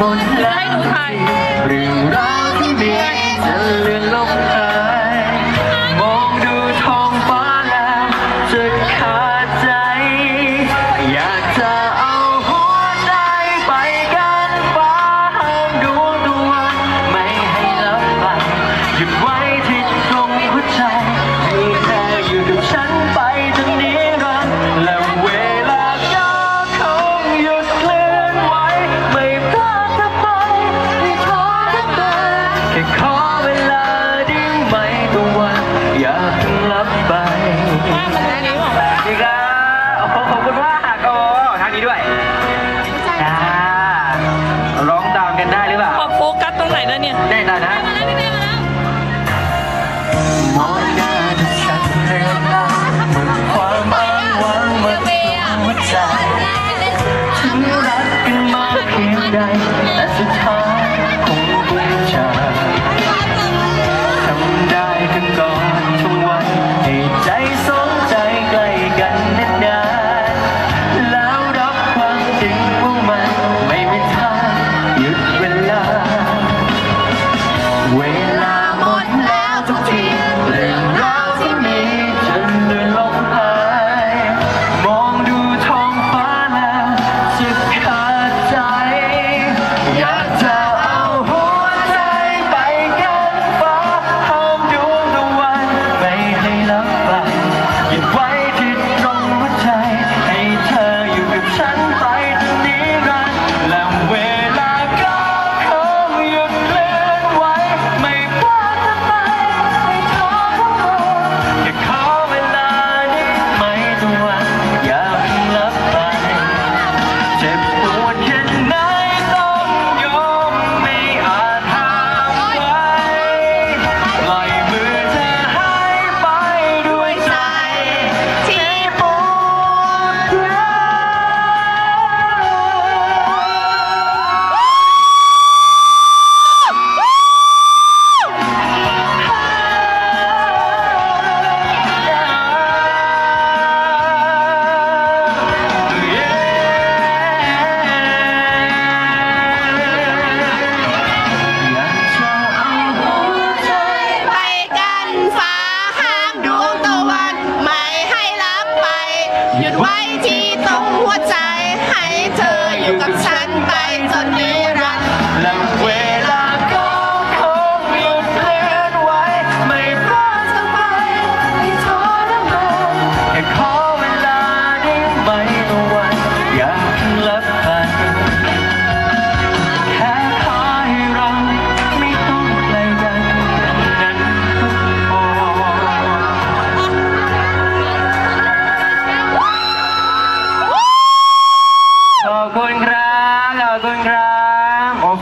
บนหลังเรื่องราวที่เบีย มองหาที่ฉันเรียนมาเมือความอ้างว้างหมืหัวใจถึงรักกันมากเพียงใ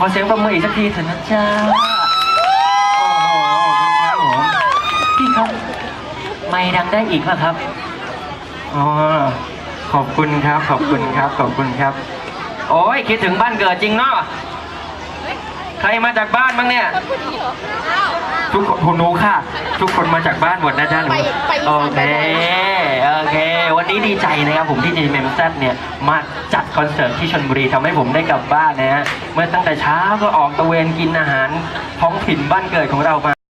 ขอเสียงประมืออีกสักทีเถอะนะจ๊ะโอ้โหพี่ครับ ไม่ดังได้อีกป่ะครับ อ๋อ ขอบคุณครับ ขอบคุณครับ ขอบคุณครับ โอ้ยคิดถึงบ้านเกิดจริงเนาะ ใครมาจากบ้านบ้างเนี่ย ทุกคนรู้ค่ะ ทุกคนมาจากบ้านหมดนะจ๊ะหนูโอเคโอเค วันนี้ดีใจนะครับผมที่จีเมมเซัเนี่ยมาจัดคอนเสิร์ตที่ชลบุรีทำให้ผมได้กลับบ้านนะฮะเมื่อตั้งแต่เช้าก็ออกตะเวนกินอาหารท้องถิ่นบ้านเกิดของเรามา